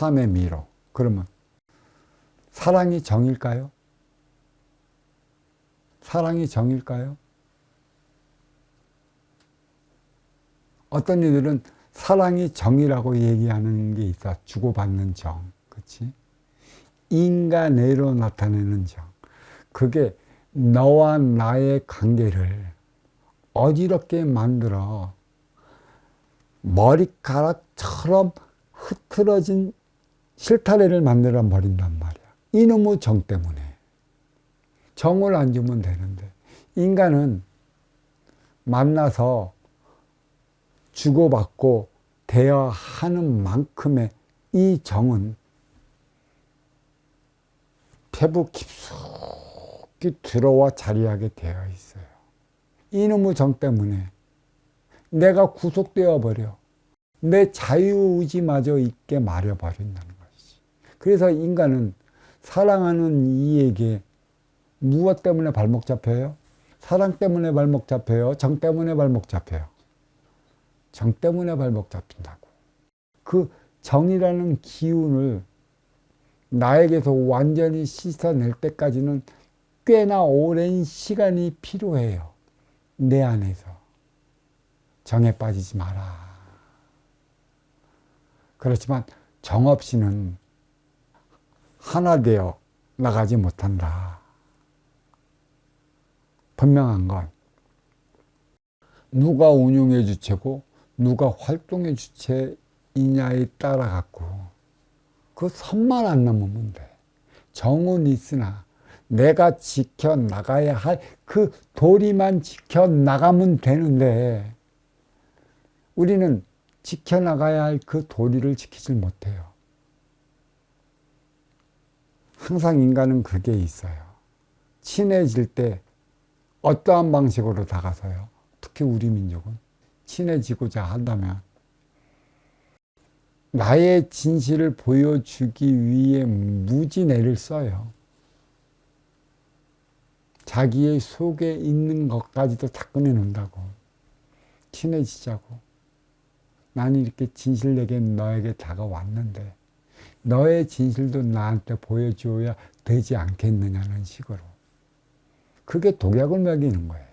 삶의 미로. 그러면 사랑이 정일까요? 사랑이 정일까요? 어떤 이들은 사랑이 정이라고 얘기하는 게 있어. 주고받는 정. 그치? 인간애로 나타내는 정. 그게 너와 나의 관계를 어지럽게 만들어 머리카락처럼 흐트러진 실타래를 만들어 버린단 말이야. 이놈의 정 때문에. 정을 안 주면 되는데. 인간은 만나서 주고받고 대화하는 만큼의 이 정은 피부 깊숙이 들어와 자리하게 되어 있어요. 이놈의 정 때문에 내가 구속되어 버려. 내 자유의지마저 있게 것이지. 그래서 인간은 사랑하는 이에게 무엇 때문에 발목 잡혀요? 사랑 때문에 발목 잡혀요? 정 때문에 발목 잡혀요? 정 때문에 발목 잡힌다고. 그 정이라는 기운을 나에게서 완전히 씻어낼 때까지는 꽤나 오랜 시간이 필요해요. 내 안에서. 정에 빠지지 마라. 그렇지만 정 없이는 하나 되어 나가지 못한다. 분명한 건 누가 운용의 주체고 누가 활동의 주체이냐에 따라 갖고 그 선만 안 넘으면 돼. 정은 있으나 내가 지켜 나가야 할 그 도리만 지켜 나가면 되는데 우리는 지켜 나가야 할 그 도리를 지키질 못해요. 항상 인간은 그게 있어요. 친해질 때 어떠한 방식으로 다가서요. 특히 우리 민족은 친해지고자 한다면 나의 진실을 보여주기 위해 무진애를 써요. 자기의 속에 있는 것까지도 다 꺼내놓는다고. 친해지자고. 나는 이렇게 진실되게 너에게 다가왔는데, 너의 진실도 나한테 보여줘야 되지 않겠느냐는 식으로. 그게 독약을 먹이는 거예요.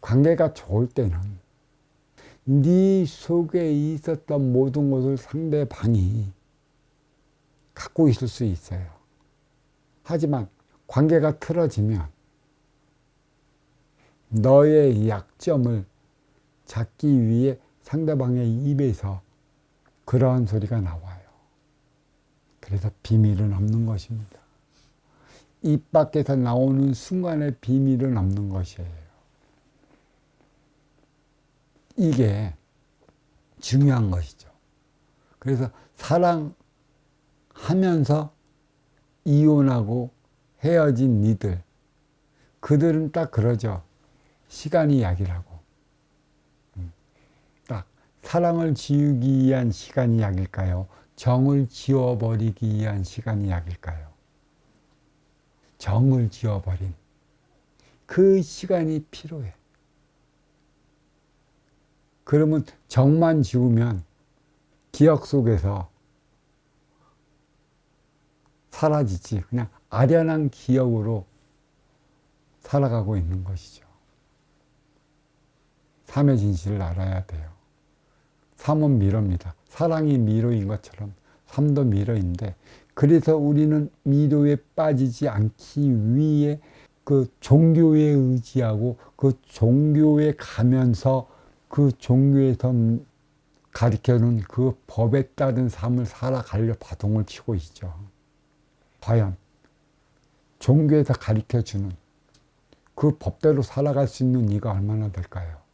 관계가 좋을 때는 네 속에 있었던 모든 것을 상대방이 갖고 있을 수 있어요. 하지만 관계가 틀어지면 너의 약점을 찾기 위해 상대방의 입에서 그러한 소리가 나와요. 그래서 비밀은 없는 것입니다. 입 밖에서 나오는 순간에 비밀은 없는 것이에요. 이게 중요한 것이죠. 그래서 사랑하면서 이혼하고 헤어진 니들, 그들은 딱 그러죠. 시간이 약이라고. 음. 딱 사랑을 지우기 위한 시간이 약일까요? 정을 지워버리기 위한 시간이 약일까요? 정을 지워버린 그 시간이 필요해. 그러면 정만 지우면 기억 속에서 사라지지. 그냥 아련한 기억으로 살아가고 있는 것이죠. 삶의 진실을 알아야 돼요. 삶은 미로입니다. 사랑이 미로인 것처럼 삶도 미로인데 그래서 우리는 미로에 빠지지 않기 위해 그 종교에 의지하고 그 종교에 가면서 그 종교에서 가르쳐는 그 법에 따른 삶을 살아가려 바동을 치고 있죠. 과연 종교에서 가르쳐 주는 그 법대로 살아갈 수 있는 이가 얼마나 될까요?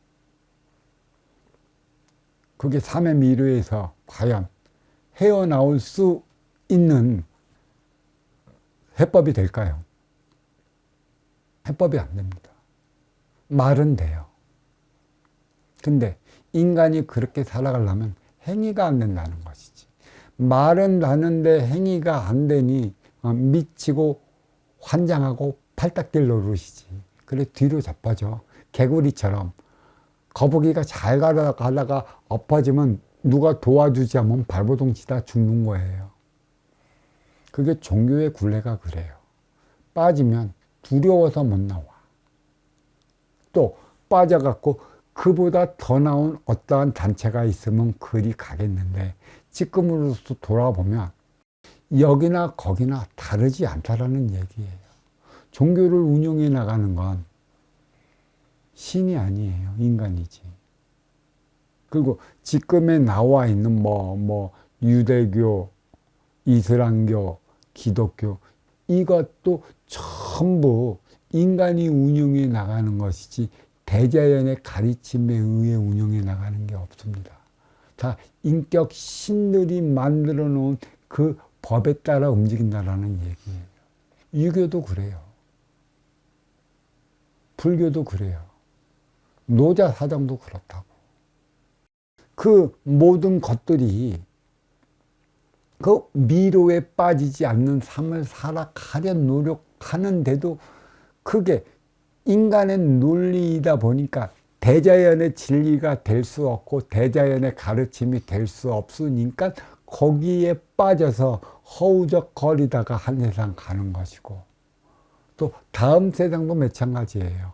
그게 삶의 미래에서 과연 헤어나올 수 있는 해법이 될까요? 해법이 안 됩니다. 말은 돼요. 근데 인간이 그렇게 살아가려면 행위가 안 된다는 것이지. 말은 나는데 행위가 안 되니 어, 미치고 환장하고 팔딱뛸 노릇이지. 그래 뒤로 자빠져. 개구리처럼 거북이가 잘 가다가 엎어지면 누가 도와주지 않으면 발버둥 치다 죽는 거예요. 그게 종교의 굴레가 그래요. 빠지면 두려워서 못 나와. 또 빠져갖고 그보다 더 나은 어떠한 단체가 있으면 그리 가겠는데 지금으로서 돌아보면 여기나 거기나 다르지 않다라는 얘기예요. 종교를 운영해 나가는 건 신이 아니에요. 인간이지. 그리고 지금에 나와 있는 뭐, 뭐, 유대교, 이슬람교, 기독교, 이것도 전부 인간이 운영해 나가는 것이지 대자연의 가르침에 의해 운영해 나가는 게 없습니다. 다 인격 신들이 만들어 놓은 그 법에 따라 움직인다라는 얘기예요. 유교도 그래요. 불교도 그래요. 노자 사정도 그렇다고. 그 모든 것들이 그 미로에 빠지지 않는 삶을 살아가려 노력하는데도 그게 인간의 논리이다 보니까 대자연의 진리가 될 수 없고 대자연의 가르침이 될 수 없으니까 거기에 빠져서 허우적거리다가 한 세상 가는 것이고 또 다음 세상도 마찬가지예요.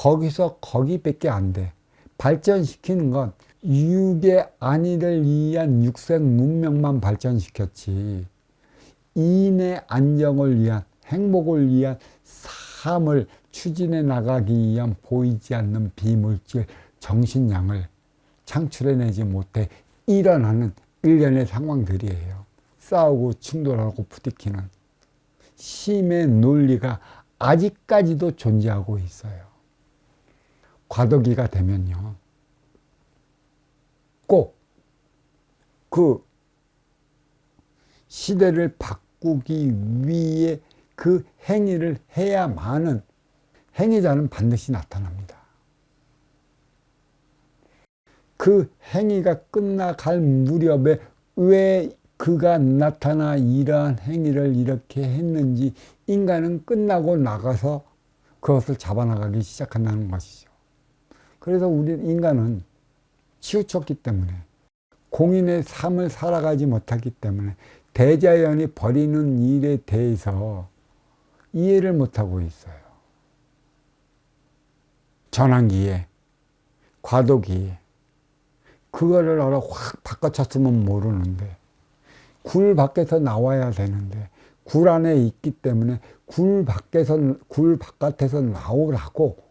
거기서 거기밖에 안 돼. 발전시키는 건 육의 안위를 위한 육생 문명만 발전시켰지. 인의 안정을 위한 행복을 위한 삶을 추진해 나가기 위한 보이지 않는 비물질 정신량을 창출해내지 못해 일어나는 일련의 상황들이에요. 싸우고 충돌하고 부딪히는 심의 논리가 아직까지도 존재하고 있어요. 과도기가 되면요. 꼭 그 시대를 바꾸기 위해 그 행위를 해야만은 행위자는 반드시 나타납니다. 그 행위가 끝나갈 무렵에 왜 그가 나타나 이러한 행위를 이렇게 했는지 인간은 끝나고 나가서 그것을 잡아나가기 시작한다는 것이죠. 그래서 우리 인간은 치우쳤기 때문에 공인의 삶을 살아가지 못하기 때문에 대자연이 버리는 일에 대해서 이해를 못하고 있어요. 전환기에, 과도기에, 그거를 알아 확 바꿔쳤으면 모르는데, 굴 밖에서 나와야 되는데, 굴 안에 있기 때문에 굴 밖에서, 굴 바깥에서 나오라고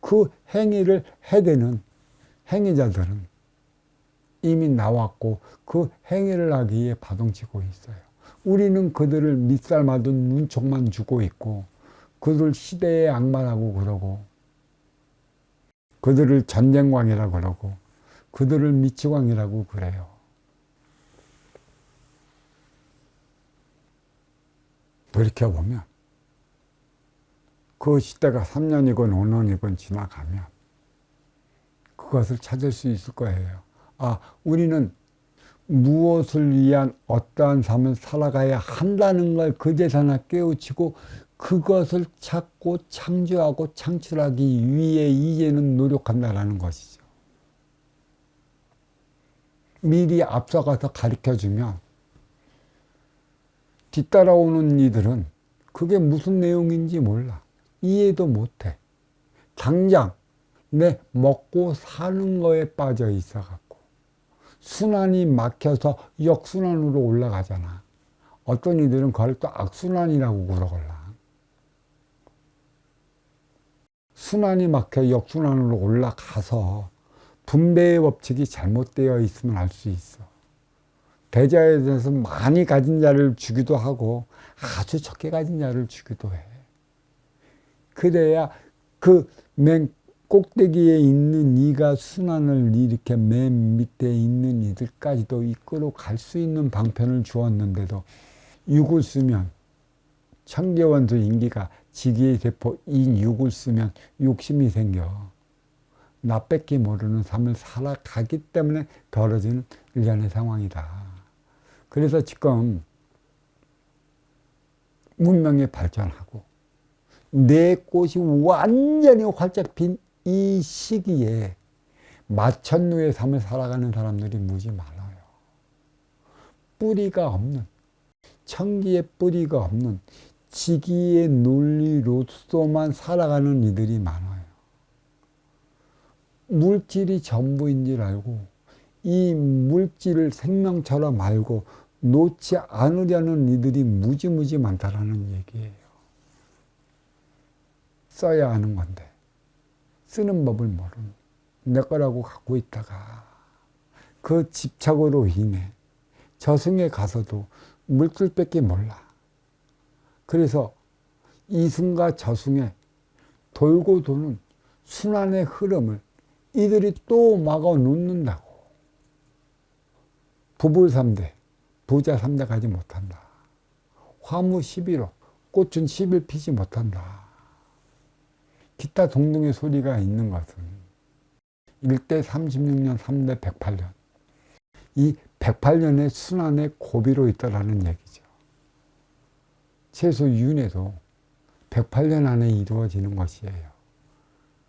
그 행위를 해대는 행위자들은 이미 나왔고 그 행위를 하기 위해 바동치고 있어요. 우리는 그들을 밑살 맞은 눈총만 주고 있고 그들 시대의 악마라고 그러고 그들을 전쟁광이라고 그러고 그들을 미치광이라고 그래요. 돌이켜보면 그 시대가 3년이건 5년이건 지나가면 그것을 찾을 수 있을 거예요. 아, 우리는 무엇을 위한 어떠한 삶을 살아가야 한다는 걸 그제서나 깨우치고 그것을 찾고 창조하고 창출하기 위해 이제는 노력한다라는 것이죠. 미리 앞서가서 가르쳐 주면 뒤따라오는 이들은 그게 무슨 내용인지 몰라. 이해도 못해. 당장 내 먹고 사는 거에 빠져 있어 갖고 순환이 막혀서 역순환으로 올라가잖아. 어떤 이들은 그걸 또 악순환이라고 그러걸라. 순환이 막혀 역순환으로 올라가서 분배의 법칙이 잘못되어 있으면 알 수 있어. 대자에 대해서 많이 가진 자를 주기도 하고 아주 적게 가진 자를 주기도 해. 그래야 그 맨 꼭대기에 있는 이가 순환을 이렇게 맨 밑에 있는 이들까지도 이끌어 갈 수 있는 방편을 주었는데도 육을 쓰면 청계원수 인기가 지기의 세포 인 육을 쓰면 욕심이 생겨. 나 뺏기 모르는 삶을 살아가기 때문에 벌어지는 일련의 상황이다. 그래서 지금 문명이 발전하고 내 꽃이 완전히 활짝 핀 이 시기에 마천루의 삶을 살아가는 사람들이 무지 많아요. 뿌리가 없는, 청기의 뿌리가 없는 지기의 논리로서만 살아가는 이들이 많아요. 물질이 전부인 줄 알고 이 물질을 생명처럼 알고 놓지 않으려는 이들이 무지무지 많다라는 얘기예요. 써야 하는 건데 쓰는 법을 모르는 내 거라고 갖고 있다가 그 집착으로 인해 저승에 가서도 물질밖에 몰라. 그래서 이승과 저승에 돌고 도는 순환의 흐름을 이들이 또 막아 놓는다고. 부부 3대, 부자 3대 가지 못한다. 화무 11호, 꽃은 10일 피지 못한다. 기타 동등의 소리가 있는 것은 1대 36년, 3대 108년. 이 108년의 순환의 고비로 있다라는 얘기죠. 최소 윤회도 108년 안에 이루어지는 것이에요.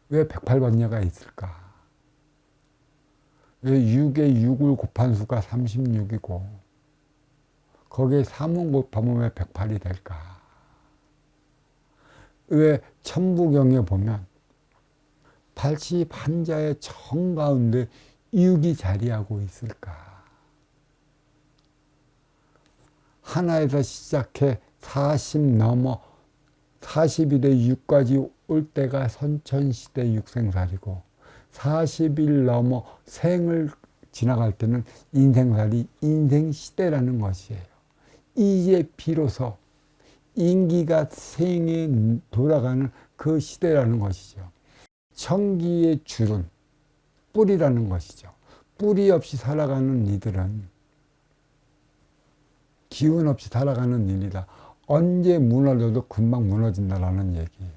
왜 108번녀가 있을까? 왜 6에 6을 곱한 수가 36이고 거기에 3은 곱하면 왜 108이 될까? 왜 천부경에 보면 81자의 정 가운데 6이 자리하고 있을까? 하나에서 시작해 40 넘어 40일에 6까지 올 때가 선천시대 육생살이고 40일 넘어 생을 지나갈 때는 인생살이 인생시대라는 것이에요. 이제 비로소 인기가 생에 돌아가는 그 시대라는 것이죠. 청기의 줄은 뿌리라는 것이죠. 뿌리 없이 살아가는 이들은 기운 없이 살아가는 일이다. 언제 무너져도 금방 무너진다라는 얘기예요.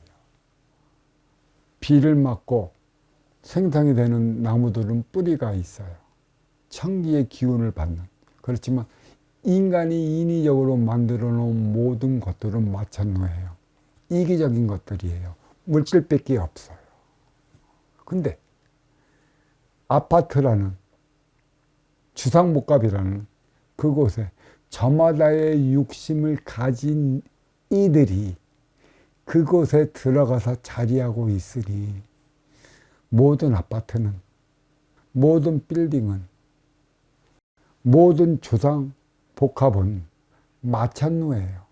비를 맞고 생성이 되는 나무들은 뿌리가 있어요. 청기의 기운을 받는. 그렇지만 인간이 인위적으로 만들어 놓은 모든 것들은 마찬가지예요. 이기적인 것들이에요. 물질밖에 없어요. 근데 아파트라는 주상복합이라는 그곳에 저마다의 욕심을 가진 이들이 그곳에 들어가서 자리하고 있으니 모든 아파트는 모든 빌딩은 모든 조상 복합은 마찬누예요.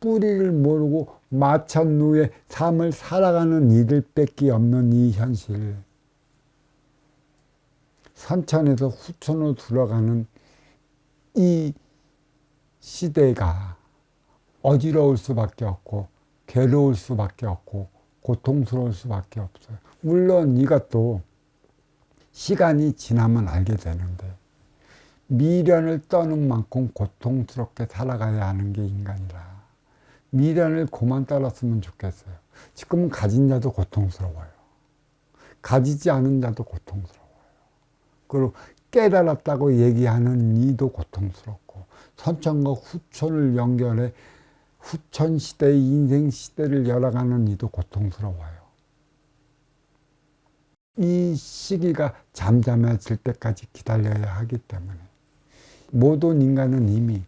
뿌리를 모르고 마찬누의 삶을 살아가는 이들밖에 없는 이 현실. 산천에서 후천으로 들어가는 이 시대가 어지러울 수밖에 없고 괴로울 수밖에 없고 고통스러울 수밖에 없어요. 물론 이것도 시간이 지나면 알게 되는데 미련을 떠는 만큼 고통스럽게 살아가야 하는 게 인간이라 미련을 그만 따랐으면 좋겠어요. 지금은 가진 자도 고통스러워요. 가지지 않은 자도 고통스러워요. 그리고 깨달았다고 얘기하는 이도 고통스럽고 선천과 후천을 연결해 후천 시대의 인생 시대를 열어가는 이도 고통스러워요. 이 시기가 잠잠해질 때까지 기다려야 하기 때문에 모든 인간은 이미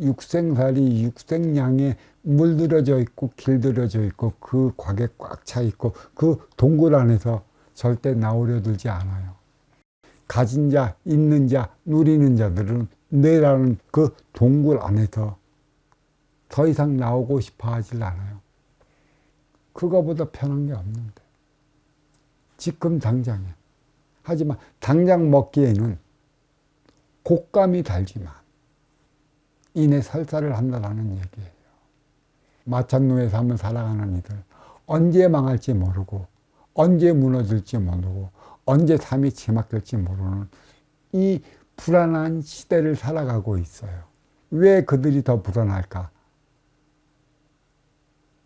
육생살이 육생양에 물들어져 있고 길들여져 있고 그 곽에 꽉 차 있고 그 동굴 안에서 절대 나오려 들지 않아요. 가진 자, 있는 자, 누리는 자들은 내라는 그 동굴 안에서 더 이상 나오고 싶어 하질 않아요. 그거보다 편한 게 없는데. 지금 당장에. 하지만 당장 먹기에는 곶감이 달지만 인해 살살을 한다라는 얘기예요. 마찬누의 삶을 살아가는 이들 언제 망할지 모르고 언제 무너질지 모르고 언제 삶이 지막될지 모르는 이 불안한 시대를 살아가고 있어요. 왜 그들이 더 불안할까?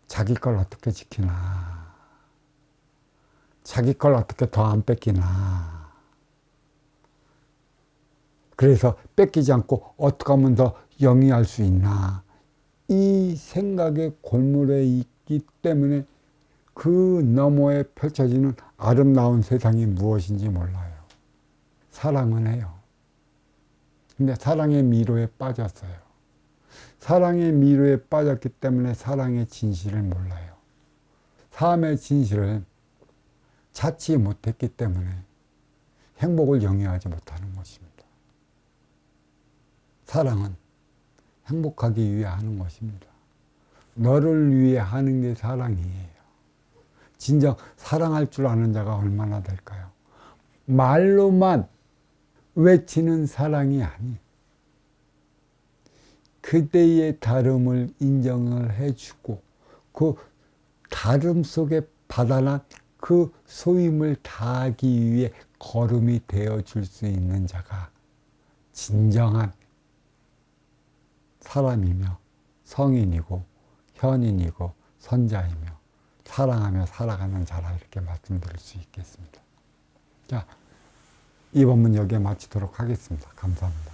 자기 걸 어떻게 지키나. 자기 걸 어떻게 더 안 뺏기나. 그래서 뺏기지 않고 어떻게 하면 더 영위할 수 있나. 이 생각의 골물에 있기 때문에 그 너머에 펼쳐지는 아름다운 세상이 무엇인지 몰라요. 사랑은 해요. 근데 사랑의 미로에 빠졌어요. 사랑의 미로에 빠졌기 때문에 사랑의 진실을 몰라요. 삶의 진실을 찾지 못했기 때문에 행복을 영위하지 못하는 것입니다. 사랑은 행복하기 위해 하는 것입니다. 너를 위해 하는 게 사랑이에요. 진정 사랑할 줄 아는 자가 얼마나 될까요? 말로만 외치는 사랑이 아닌 그대의 다름을 인정을 해주고 그 다름 속에 받아난 그 소임을 다하기 위해 걸음이 되어 줄 수 있는 자가 진정한 사람이며 성인이고 현인이고 선자이며 사랑하며 살아가는 자라 이렇게 말씀드릴 수 있겠습니다. 자, 이 본문 여기에 마치도록 하겠습니다. 감사합니다.